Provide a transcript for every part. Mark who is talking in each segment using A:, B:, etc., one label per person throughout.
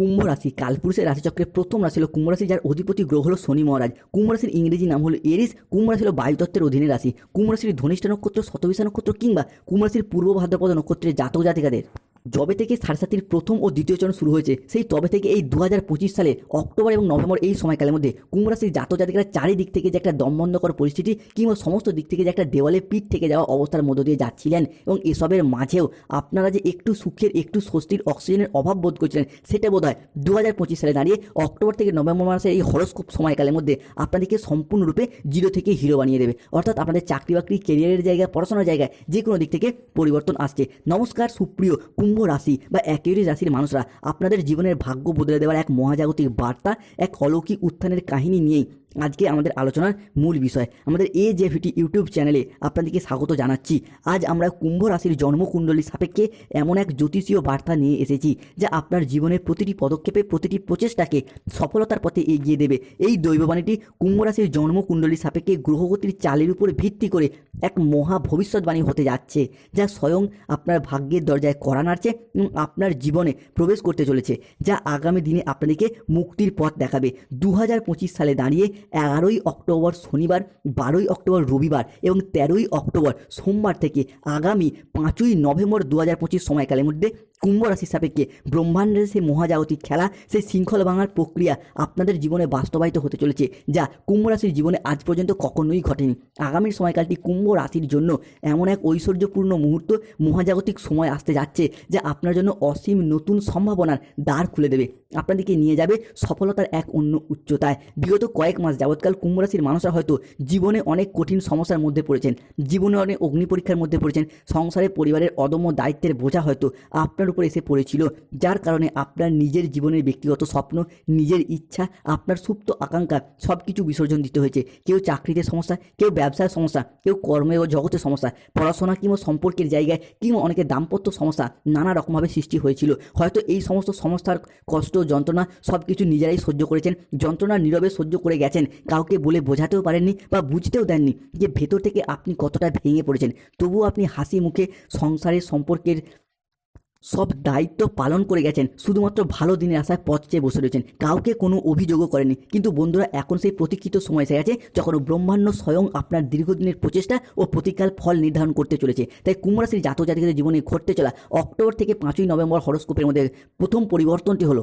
A: কুম্ভ রাশি, কালপুরুষের রাশিচক্রের প্রথম রাশি হলো কুম্ভ রাশি, যার অধিপতি গ্রহ হল শনি মহারাজ। কুম্ভ রাশির ইংরেজি নাম হল এরিস, কুম্ভ রাশি হলো বায়ুতত্ত্বের অধীনে রাশি। কুম্ভ রাশির ধনিষ্ঠা নক্ষত্র, শতবিশা নক্ষত্র কিংবা কুম্ভ রাশির পূর্ব ভাদ্রপদ নক্ষত্রের জাতক জাতিকাদের। যবে থেকে সারসাতির প্রথম ও দ্বিতীয় চরণ শুরু হয়েছে, সেই তবে থেকে এই দু হাজার পঁচিশ সালে অক্টোবর এবং নভেম্বর এই সময়কালের মধ্যে কুম্ভ রাশির জাতক জাতিকারা চারিদিক থেকে যে একটা দমবন্ধকর পরিস্থিতি কিংবা সমস্ত দিক থেকে যে একটা দেওয়ালে পিঠ থেকে যাওয়া অবস্থার মধ্য দিয়ে যাচ্ছিলেন এবং এসবের মাঝেও আপনারা যে একটু সুখের, একটু স্বস্তির, অক্সিজেনের অভাব বোধ করছিলেন, সেটা বোধ হয় দু হাজার পঁচিশ সালে দাঁড়িয়ে অক্টোবর থেকে নভেম্বর মাসের এই হরস্কোপ সময়কালের মধ্যে আপনাদেরকে সম্পূর্ণরূপে জিরো থেকে হিরো বানিয়ে দেবে। অর্থাৎ আপনাদের চাকরি বাকরি কেরিয়ারের জায়গায়, পড়াশোনার জায়গায় যে কোনো দিক থেকে পরিবর্তন আসছে। নমস্কার, সুপ্রিয় কুম্ভ রাশি বা একেরি রাশির মানুষরা আপনাদের জীবনের ভাগ্য বদলে দেওয়ার এক মহাজাগতিক বার্তা, এক অলৌকিক উত্থানের কাহিনী নিয়েই আজকে আমাদের আলোচনার মূল বিষয়, আমাদের এ জে ভিটি ইউটিউব চ্যানেলে আপনাদেরকে স্বাগত জানাচ্ছি। আজ আমরা কুম্ভ রাশির জন্মকুণ্ডলী সাপেক্ষে এমন এক জ্যোতিষীয় বার্তা নিয়ে এসেছি, যা আপনার জীবনের প্রতিটি পদক্ষেপে, প্রতিটি প্রচেষ্টাকে সফলতার পথে এগিয়ে দেবে। এই দৈববাণীটি কুম্ভ রাশির জন্মকুণ্ডলী সাপেক্ষে গ্রহগতির চালের উপর ভিত্তি করে এক মহা ভবিষ্যৎবাণী হতে যাচ্ছে, যা স্বয়ং আপনার ভাগ্যের দরজায় করা নাড়ছে এবং আপনার জীবনে প্রবেশ করতে চলেছে, যা আগামী দিনে আপনাদেরকে মুক্তির পথ দেখাবে। দু হাজার পঁচিশ সালে দাঁড়িয়ে এগারোই অক্টোবর শনিবার, বারোই অক্টোবর রবিবার এবং তেরোই অক্টোবর সোমবার থেকে আগামী পাঁচই নভেম্বর দু হাজার পঁচিশ সময়কালের মধ্যে কুম্ভ রাশির সাপেক্ষে ব্রহ্মাণ্ডের সেই মহাজাগতিক খেলা, সেই শৃঙ্খল ভাঙার প্রক্রিয়া আপনাদের জীবনে বাস্তবায়িত হতে চলেছে, যা কুম্ভ রাশির জীবনে আজ পর্যন্ত কখনোই ঘটেনি। আগামী সময়কালটি কুম্ভ রাশির জন্য এমন এক ঐশ্বর্যপূর্ণ মুহূর্ত, মহাজাগতিক সময় আসতে যাচ্ছে, যা আপনার জন্য অসীম নতুন সম্ভাবনার দ্বার খুলে দেবে। আপনাদেরকে নিয়ে যাবে সফলতার এক অন্য উচ্চতায়। বিগত কয়েক মাস যাবৎকাল কুম্ভ রাশির মানুষরা হয়তো জীবনে অনেক কঠিন সমস্যার মধ্যে পড়েছেন। জীবনে অনেক অগ্নি পরীক্ষার মধ্যে পড়েছেন। সংসারে পরিবারের অদম্য দায়িত্বের বোঝা হয়তো আপনার উপর এসে পড়েছিল, যার কারণে আপনার নিজের জীবনের ব্যক্তিগত স্বপ্ন, নিজের ইচ্ছা, আপনার সুপ্ত আকাঙ্ক্ষা সব কিছু বিসর্জন দিতে হয়েছে। কেউ চাকরিতে সমস্যা, কেউ ব্যবসার সমস্যা, কেউ কর্মে ও জগতের সমস্যা, পড়াশোনা কিংবা সম্পর্কের জায়গায় কিংবা অনেকের দাম্পত্য সমস্যা নানা রকমভাবে সৃষ্টি হয়েছিল। হয়তো এই সমস্ত সমস্যার কষ্ট, যন্ত্রণা সব কিছু নিজেরাই সহ্য করেছেন, যন্ত্রণা নীরবে সহ্য করে গেছেন। কাউকে বলে বোঝাতেও পারেননি বা বুঝতেও দেননি যে ভেতর থেকে আপনি কতটা ভেঙে পড়েছেন। তবুও আপনি হাসি মুখে সংসারের সম্পর্কের সব দায়িত্ব পালন করে গেছেন। শুধুমাত্র ভালো দিনের আশায় পথ চেয়ে বসে রয়েছেন। কাউকে কোনো অভিযোগও করেনি কিন্তু বন্ধুরা, এখন সেই প্রতীক্ষিত সময় এসে গেছে যখন ব্রহ্মাণ্ড স্বয়ং আপনার দীর্ঘদিনের প্রচেষ্টা ও প্রতিকাল ফল নির্ধারণ করতে চলেছে। তাই কুম্ভরাশির জাতক জাতিকাদের জীবনে ঘটতে চলা অক্টোবর থেকে পাঁচই নভেম্বর হরস্কোপের মধ্যে প্রথম পরিবর্তনটি হলো।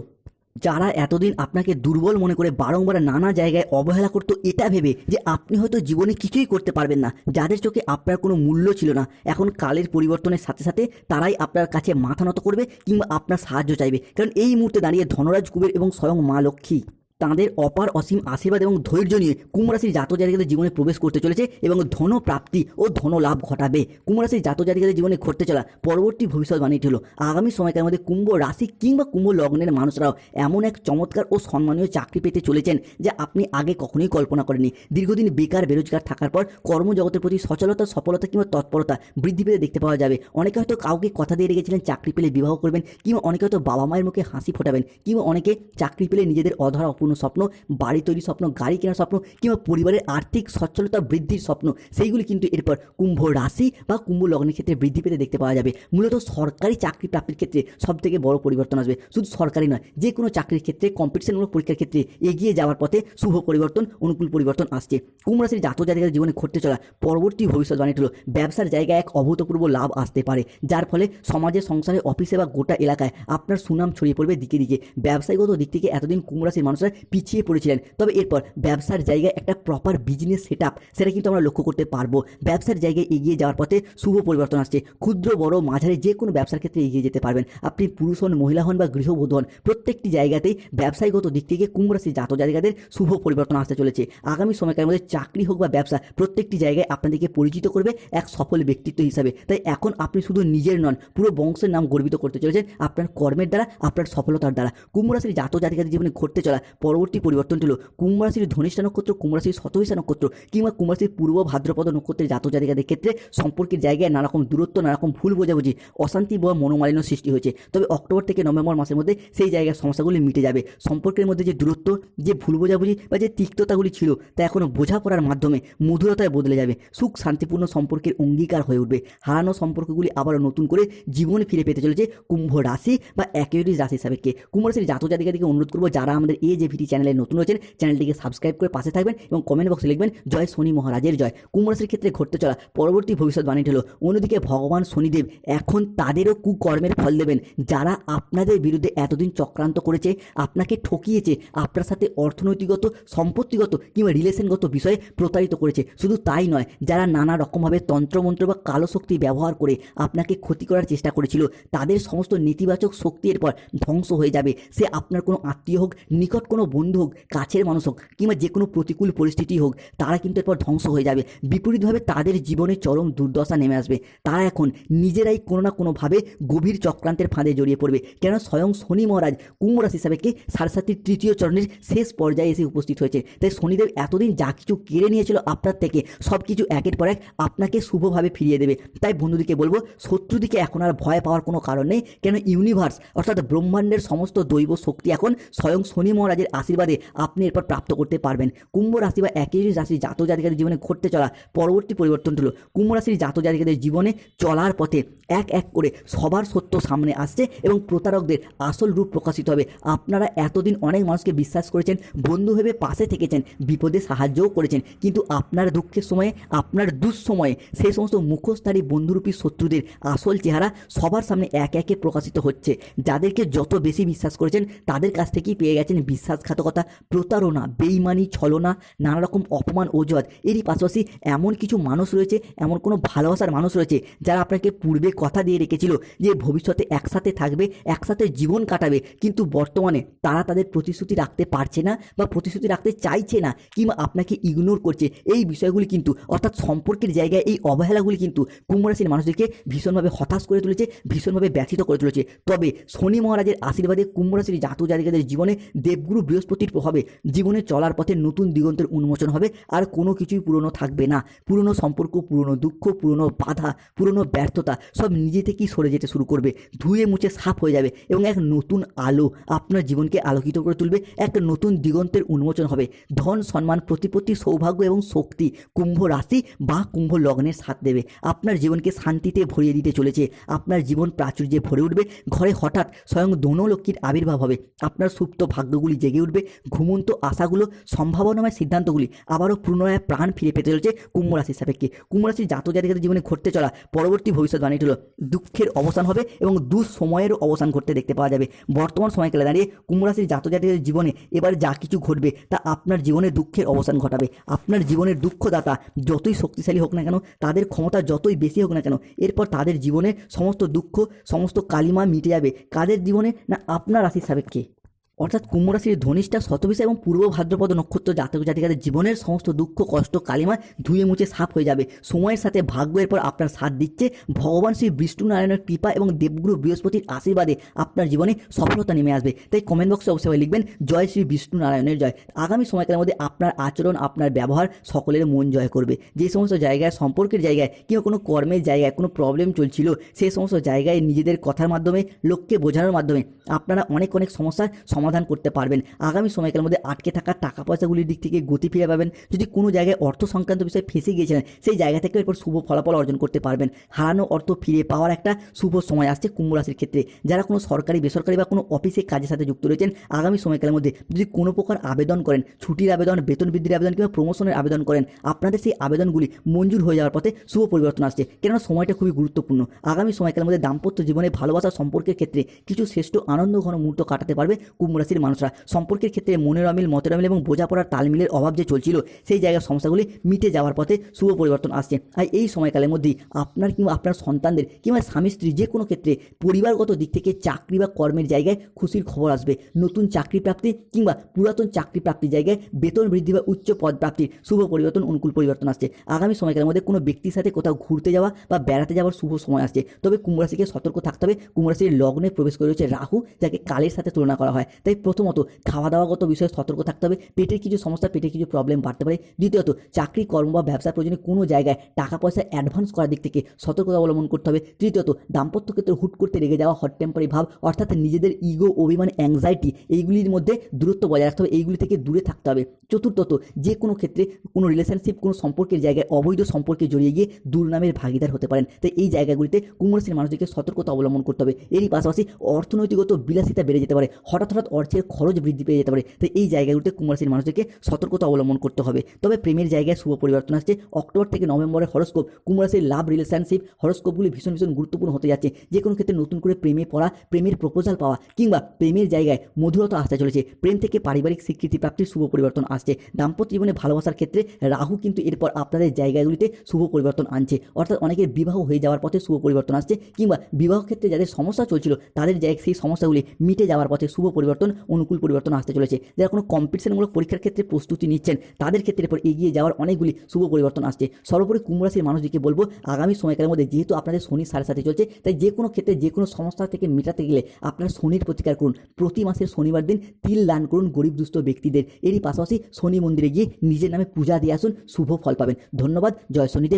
A: যারা এতদিন আপনাকে দুর্বল মনে করে বারংবার নানা জায়গায় অবহেলা করতো, এটা ভেবে যে আপনি হয়তো জীবনে কিছুই করতে পারবেন না। যাদের চোখে আপনার কোনো মূল্য ছিল না, এখন কালের পরিবর্তনের সাথে সাথে তারাই আপনার কাছে মাথা নত করবে কিংবা আপনার সাহায্য চাইবে। কারণ এই মুহূর্তে দাঁড়িয়ে ধনরাজ কুবের এবং স্বয়ং মা লক্ষ্মী। তাঁদের অপার অসীম আশীর্বাদ এবং ধৈর্য নিয়ে কুম্ভরাশির জাত জাতিকাদের জীবনে প্রবেশ করতে চলেছে এবং ধন প্রাপ্তি ও ধন লাভ ঘটাবে। কুম্ভরাশির জাত জাতিকাদের জীবনে ঘটতে চলা পরবর্তী ভবিষ্যৎবাণীটি হলো, আগামী সময়কার মধ্যে কুম্ভ রাশি কিংবা কুম্ভ লগ্নের মানুষরাও এমন এক চমৎকার ও সম্মানীয় চাকরি পেতে চলেছেন যা আপনি আগে কখনোই কল্পনা করেননি। দীর্ঘদিন বেকার, বেরোজগার থাকার পর কর্মজগতের প্রতি সচলতা, সফলতা কিংবা তৎপরতা বৃদ্ধি পেতে দেখতে পাওয়া যাবে। অনেকে হয়তো কাউকে কথা দিয়ে রেখেছিলেন, চাকরি পেলে বিবাহ করবেন কিংবা অনেকে হয়তো বাবা মায়ের মুখে হাসি ফোটাবেন কিংবা অনেকে চাকরি পেলে নিজেদের অধরা অপূর্ণ স্বপ্ন, বাড়ি তৈরির স্বপ্ন, গাড়ি কেনার স্বপ্ন কিংবা পরিবারের আর্থিক সচ্ছলতা বৃদ্ধির স্বপ্ন, সেইগুলি কিন্তু এরপর কুম্ভ রাশি বা কুম্ভ লগ্নের ক্ষেত্রে বৃদ্ধি পেতে দেখতে পাওয়া যাবে। মূলত সরকারি চাকরি প্রাপ্তির ক্ষেত্রে সব থেকে বড় পরিবর্তন আসবে। শুধু সরকারি নয়, যে কোনো চাকরির ক্ষেত্রে কম্পিটিশনমূলক পরীক্ষার ক্ষেত্রে এগিয়ে যাওয়ার পথে শুভ পরিবর্তন, অনুকূল পরিবর্তন আসছে। কুম্ভ রাশির জাতক জাতিকাদের জীবনে ঘটতে চলা পরবর্তী ভবিষ্যৎবাণীটি হলো, ব্যবসার জায়গায় এক অভূতপূর্ব লাভ আসতে পারে, যার ফলে সমাজে সংসারে, অফিসে বা গোটা এলাকায় আপনার সুনাম ছড়িয়ে পড়বে দিকে দিকে। ব্যবসায়িকগত দিক থেকে এতদিন কুম্ভ রাশির মানুষরা পিছিয়ে পড়েছিলেন। তবে এরপর ব্যবসার জায়গায় একটা প্রপার বিজনেস সেট আপ সেটা কিন্তু আমরা লক্ষ্য করতে পারব। ব্যবসার জায়গায় এগিয়ে যাওয়ার পথে শুভ পরিবর্তন আসছে। ক্ষুদ্র, বড়, মাঝারি যে কোনো ব্যবসার ক্ষেত্রে এগিয়ে যেতে পারবেন। আপনি পুরুষ হন, মহিলা হন বা গৃহবধূ হন, প্রত্যেকটি জায়গাতেই ব্যবসায়িকগত দিক থেকে কুম্ভ রাশির জাত জায়গাদের শুভ পরিবর্তন আসতে চলেছে। আগামী সময়কার মধ্যে চাকরি হোক বা ব্যবসা, প্রত্যেকটি জায়গায় আপনাদেরকে পরিচিত করবে এক সফল ব্যক্তিত্ব হিসাবে। তাই এখন আপনি শুধু নিজের নন, পুরো বংশের নাম গর্বিত করতে চলেছেন আপনার কর্মের দ্বারা, আপনার সফলতার দ্বারা। কুম্ভ রাশির জাত জাতিকাদের জীবনে ঘটতে চলা পরবর্তী পরিবর্তনটি হলো কুম্ভ রাশির ধনিষ্ঠা নক্ষত্র কুম্ভ রাশির শতভিসা নক্ষত্র কিংবা কুম্ভ রাশির পূর্ব ভাদ্রপদ নক্ষত্রের জাত জাতিকাদের ক্ষেত্রে সম্পর্কের জায়গায় নানা রকম দূরত্ব নানা রকম ভুল বোঝাবুঝি, অশান্তি বা মনোমালিন্য সৃষ্টি হয়েছে। তবে অক্টোবর থেকে নভেম্বর মাসের মধ্যে সেই জায়গার সমস্যাগুলি মিটে যাবে। সম্পর্কের মধ্যে যে দূরত্ব, যে ভুল বোঝাবুঝি বা যে তিক্ততাগুলি ছিল, তা এখন বোঝাপড়ার মাধ্যমে মধুরতায় বদলে যাবে। সুখ, শান্তিপূর্ণ সম্পর্কের অঙ্গীকার হয়ে উঠবে। হারানো সম্পর্কগুলি আবারও নতুন করে জীবন ফিরে পেতে চলেছে কুম্ভ রাশি বা একেরিস রাশি সাপেক্ষে কুম্ভ রাশির জাতক জাতিকাদিকে অনুরোধ করব, যারা আমাদের এই যে ভিটি চ্যানেলে নতুন হয়েছেন চ্যানেলটিকে সাবস্ক্রাইব করে পাশে থাকবেন এবং কমেন্ট বক্সে লিখবেন, জয় শনি মহারাজের জয়। কুম্ভ রাশির ক্ষেত্রে ঘটতে চলা পরবর্তী ভবিষ্যৎবাণীটি হলো, অন্যদিকে ভগবান শনিদেব এখন তাদেরও কুকর্মের ফল দেবেন। যারা আপনাদের বিরুদ্ধে এতদিন চক্রান্ত করেছে, আপনাকে ঠকিয়েছে, আপনার সাথে অর্থনৈতিকগত সম্পত্তিগত কিংবা রিলেশনগত বিষয়ে প্রতারিত করেছে, শুধু তাই নয়, যারা নানা রকমভাবে তন্ত্রমন্ত্র বা কালো শক্তি ব্যবহার করে আপনাকে ক্ষতি করার চেষ্টা করেছিল, তাদের সমস্ত নেতিবাচক শক্তি এরপর ধ্বংস হয়ে যাবে। সে আপনার কোনো আত্মীয় হোক, নিকট কোনো বন্ধু হোক কাছের মানুষ হোক কিংবা যে কোনো প্রতিকূল পরিস্থিতি হোক, তারা কিন্তু এরপর ধ্বংস হয়ে যাবে। বিপরীতভাবে তাদের জীবনে চরম দুর্দশা নেমে আসবে। তারা এখন নিজেরাই কোনো না কোনোভাবে গভীর চক্রান্তের ফাঁদে জড়িয়ে পড়বে। কেন স্বয়ং শনি মহারাজ কুম্ভ রাশি সাপেক্ষে সারসাতির তৃতীয় চরণের শেষ পর্যায়ে এসে উপস্থিত হয়েছে। তাই শনিদেব এতদিন যা কিছু কেড়ে নিয়েছিল আপনার থেকে, সব কিছু একের পর এক আপনাকে শুভভাবে ফিরিয়ে দেবে। তাই বন্ধুদিকে বলব, শত্রুদিকে এখন আর ভয় পাওয়ার কোনো কারণ নেই। কেন ইউনিভার্স, অর্থাৎ ব্রহ্মাণ্ডের সমস্ত দৈব শক্তি এখন স্বয়ং শনি মহারাজের আশীর্বাদে আপনি এরপর প্রাপ্ত করতে পারবেন। কুম্ভ রাশি বা একই রাশি জাতক জাতিকাদের জীবনে ঘটতে চলা পরবর্তী পরিবর্তন হলো। কুম্ভ রাশির জাতক জাতিকাদের জীবনে চলার পথে এক এক করে সবার সত্য সামনে আসছে এবং প্রতারকদের আসল রূপ প্রকাশিত হবে। আপনারা এতদিন অনেক মানুষকে বিশ্বাস করেছেন, বন্ধু ভেবে পাশে থেকেছেন, বিপদে সাহায্যও করেছেন। কিন্তু আপনার দুঃখের সময়ে, আপনার দুঃসময়ে সেই সমস্ত মুখোশধারী বন্ধুরূপী শত্রুদের আসল চেহারা সবার সামনে এক একে প্রকাশিত হচ্ছে। যাদেরকে যত বেশি বিশ্বাস করেছেন, তাদের কাছ থেকেই পেয়ে গেছেন বিশ্বাসঘাতকতা প্রতারণা, বেইমানি, ছলনা নানা রকম অপমান, অজুহাত। এরই পাশাপাশি এমন কিছু মানুষ রয়েছে, এমন কোনো ভালোবাসার মানুষ রয়েছে, যারা আপনাকে পূর্বে কথা দিয়ে রেখেছিল যে ভবিষ্যতে একসাথে থাকবে, একসাথে জীবন কাটাবে, কিন্তু বর্তমানে তারা তাদের প্রতিশ্রুতি রাখতে পারছে না বা প্রতিশ্রুতি রাখতে চাইছে না কিংবা আপনাকে ইগনোর করছে। এই বিষয়গুলি কিন্তু, অর্থাৎ সম্পর্কের জায়গায় এই অবহেলাগুলি কিন্তু কুম্ভ রাশির মানুষদেরকে ভীষণভাবে হতাশ করে তুলেছে, ভীষণভাবে ব্যথিত করে তুলেছে। তবে শনি মহারাজের আশীর্বাদে কুম্ভ রাশির জাতক জাতিকাদের জীবনে দেবগুরু বৃহস্পতির প্রভাবে জীবনে চলার পথে নতুন দিগন্তের উন্মোচন হবে আর কোনো কিছুই পুরনো থাকবে না। পুরনো সম্পর্ক, পুরনো দুঃখ, পুরনো বাধা, পুরনো ব্যর্থতা সব নিজে থেকেই সরে যেতে শুরু করবে, ধুয়ে মুছে সাফ হয়ে যাবে এবং এক নতুন আলো আপনার জীবনকে আলোকিত করে তুলবে, এক নতুন দিগন্তের উন্মোচন হবে। ধন, সম্মান, প্রতিপত্তি, সৌভাগ্য এবং শক্তি কুম্ভ রাশি বা কুম্ভ লগ্নের সাথ দেবে। আপনার জীবনকে শান্তিতে ভরিয়ে দিতে চলেছে, আপনার জীবন প্রাচুর্যে ভরে উঠবে, ঘরে হঠাৎ স্বয়ং দোনলক্ষ্মীর আবির্ভাব হবে, আপনার সুপ্ত ভাগ্যগুলি জেগে উঠবে। ঘুমন্ত আশাগুলো সম্ভাবনাময় সিদ্ধান্তগুলি আবারও পুনরায় প্রাণ ফিরে পেতে চলেছে কুম্ভ রাশির সাপেক্ষে। কুম্ভ রাশির জাতক জাতিকাদের জীবনে ঘটতে চলা পরবর্তী ভবিষ্যৎবাণীটি হলো দুঃখের অবসান হবে এবং দুঃসময়েরও অবসান ঘটতে দেখতে পাওয়া যাবে। বর্তমান সময়কালে দাঁড়িয়ে কুম্ভ রাশির জাতক জীবনে এবার যা কিছু ঘটবে তা আপনার জীবনে দুঃখের অবসান ঘটাবে। আপনার জীবনের দুঃখদাতা যতই শক্তিশালী হোক না কেন, তাদের ক্ষমতা যতই বেশি হোক না কেন, এরপর তাদের জীবনে সমস্ত দুঃখ, সমস্ত কালিমা মিটে যাবে। কাদের জীবনে না আপনার রাশির সাপেক্ষে? অর্থাৎ কুম্ভ রাশির ধনিষ্ঠা, শতবিশা এবং পূর্ব ভাদ্রপদ নক্ষত্র জাতক জাতিকাদের জীবনের সমস্ত দুঃখ, কষ্ট কালিমা ধুয়ে মুছে সাফ হয়ে যাবে। সময়ের সাথে ভাগ্য এরপর আপনার সাথ দিচ্ছে ভগবান শ্রী বিষ্ণু নারায়ণের কৃপা এবং দেবগুরু বৃহস্পতির আশীর্বাদে আপনার জীবনে সফলতা নেমে আসবে। তাই কমেন্ট বক্সে অবশ্যই লিখবেন, জয় শ্রী বিষ্ণু নারায়ণের জয়। আগামী সময়কালের মধ্যে আপনার আচরণ, আপনার ব্যবহার সকলের মন জয় করবে। যে সমস্ত জায়গায়, সম্পর্কের জায়গায় কিংবা কোনো কর্মের জায়গায় কোনো প্রবলেম চলছিল সেই সমস্ত জায়গায় নিজেদের কথার মাধ্যমে, লোককে বোঝানোর মাধ্যমে আপনারা অনেক অনেক সমস্যার সমাধান করতে পারবেন। আগামী সময়কালের মধ্যে আটকে থাকা টাকা পয়সাগুলির দিক থেকে গতি ফিরে পাবেন। যদি কোনো জায়গায় অর্থ সংক্রান্ত বিষয়ে ফেঁসে গিয়েছিলেন, সেই জায়গা থেকে এরপর শুভ ফলাফল অর্জন করতে পারবেন। হারানো অর্থ ফিরে পাওয়ার একটা শুভ সময় আসছে কুম্ভ রাশির ক্ষেত্রে। যারা কোনো সরকারি, বেসরকারি বা কোনো অফিসে কাজের সাথে যুক্ত রয়েছেন, আগামী সময়কালের মধ্যে যদি কোনো প্রকার আবেদন করেন, ছুটির আবেদন, বেতন বৃদ্ধির আবেদন কিংবা প্রমোশনের আবেদন করেন, আপনাদের সেই আবেদনগুলি মঞ্জুর হয়ে যাওয়ার পথে শুভ পরিবর্তন আসছে। কেননা সময়টা খুবই গুরুত্বপূর্ণ। আগামী সময়কালের মধ্যে দাম্পত্য জীবনে ভালোবাসা সম্পর্কের ক্ষেত্রে কিছু শ্রেষ্ঠ আনন্দ ঘন মুহূর্ত কাটাতে পারবে কুম্ভ রাশির মানুষরা। সম্পর্কের ক্ষেত্রে মনের অমিল, মতের অমিল এবং বোঝাপড়ার তালমিলের অভাব যে চলছিল, সেই জায়গার সমস্যাগুলি মিটে যাওয়ার পথে শুভ পরিবর্তন আসছে। আর এই সময়কালের মধ্যেই আপনার কিংবা আপনার সন্তানদের কিংবা স্বামী স্ত্রী যে কোনো ক্ষেত্রে পরিবারগত দিক থেকে চাকরি বা কর্মের জায়গায় খুশির খবর আসবে। নতুন চাকরি প্রাপ্তি কিংবা পুরাতন চাকরি প্রাপ্তির জায়গায় বেতন বৃদ্ধি বা উচ্চ পদ প্রাপ্তির শুভ পরিবর্তন, অনুকূল পরিবর্তন আসছে। আগামী সময়কালের মধ্যে কোনো ব্যক্তির সাথে কোথাও ঘুরতে যাওয়া বা বেড়াতে যাওয়ার শুভ সময় আসছে। তবে কুম্ভ রাশিকে সতর্ক থাকতে হবে। কুম্ভ রাশির লগ্নে প্রবেশ করে রয়েছে রাহু, যাকে কালের সাথে তুলনা করা হয়। তাই প্রথমত খাওয়া দাওয়াগত বিষয়ে সতর্ক থাকতে হবে। পেটের কিছু সমস্যা, পেটের কিছু প্রবলেম বাড়তে পারে। দ্বিতীয়ত, চাকরি, কর্ম বা ব্যবসার প্রয়োজনে কোনো জায়গায় টাকা পয়সা অ্যাডভান্স করার দিক থেকে সতর্কতা অবলম্বন করতে হবে। তৃতীয়ত, দাম্পত্য ক্ষেত্রে হুট করতে রেগে যাওয়া হট টেম্পারি ভাব, অর্থাৎ নিজেদের ইগো অভিমান অ্যাংজাইটি এইগুলির মধ্যে দূরত্ব বজায় রাখতে হবে। এইগুলি থেকে দূরে থাকতে হবে। চতুর্থত, যে কোনো ক্ষেত্রে কোনো রিলেশনশিপ কোনো সম্পর্কের জায়গায় অবৈধ সম্পর্কে জড়িয়ে গিয়ে দুর্নামের ভাগিদার হতে পারেন। তাই এই জায়গাগুলিতে কুমড়াশির মানুষদেরকে সতর্কতা অবলম্বন করতে হবে। এরই পাশাপাশি অর্থনৈতিকগত বিলাসিতা বেড়ে যেতে পারে। হঠাৎ হঠাৎ অর্থের খরচ বৃদ্ধি পেয়ে যেতে পারে। তাই এই জায়গাগুলিতে কুমড়াশির মানুষদেরকে সতর্কতা অবলম্বন করতে হবে। তবে প্রেমের জায়গায় শুভ পরিবর্তন আসছে। অক্টোবর থেকে নভেম্বরের হরস্কোপ কুমড়াশির লাভ রিলেশনশিপ হরস্কোপগুলি ভীষণ ভীষণ গুরুত্বপূর্ণ হতে যাচ্ছে। যে কোনো ক্ষেত্রে নতুন করে প্রেমে পড়া, প্রেমের প্রপোজাল পাওয়া কিংবা প্রেমের জায়গায় মধুরতা আসতে চলেছে। প্রেম থেকে পারিবারিক স্বীকৃতি প্রাপ্তির শুভ পরিবর্তন আসছে। দাম্পত্য জীবনে ভালোবাসার ক্ষেত্রে রাহু কিন্তু এরপর আপনাদের জায়গাগুলিতে শুভ পরিবর্তন আনছে। অর্থাৎ অনেকের বিবাহ হয়ে যাওয়ার পথে শুভ পরিবর্তন আসছে কিংবা বিবাহ ক্ষেত্রে যাদের সমস্যা চলছিল, তাদের জায়গায় সেই সমস্যাগুলি মিটে যাওয়ার পথে শুভ পরিবর্তন অনুকূল পরিবর্তন আসতে চলেছে। যারা কোনো কম্পিটিশনমূলক পরীক্ষার ক্ষেত্রে প্রস্তুতি নিচ্ছেন, তাদের ক্ষেত্রে এরপর এগিয়ে যাওয়ার অনেকগুলি শুভ পরিবর্তন আসছে। সর্বোপরি কুম্ভ রাশির মানুষদেরকে বলব, আগামী সময়কালের মধ্যে যেহেতু আপনাদের শনি সাড়ে সাথে চলছে, তাই যে কোনো ক্ষেত্রে যে কোনো সমস্যা থেকে মেটাতে গেলে আপনার শনির প্রতিকার করুন। প্রতি মাসের শনিবার দিন তিল দান করুন গরিব দুস্থ ব্যক্তিদের। এরই পাশাপাশি শনি মন্দিরে গিয়ে নিজের নামে পূজা দিয়ে আসুন, শুভ ফল পাবেন। ধন্যবাদ, জয় শনিদেব।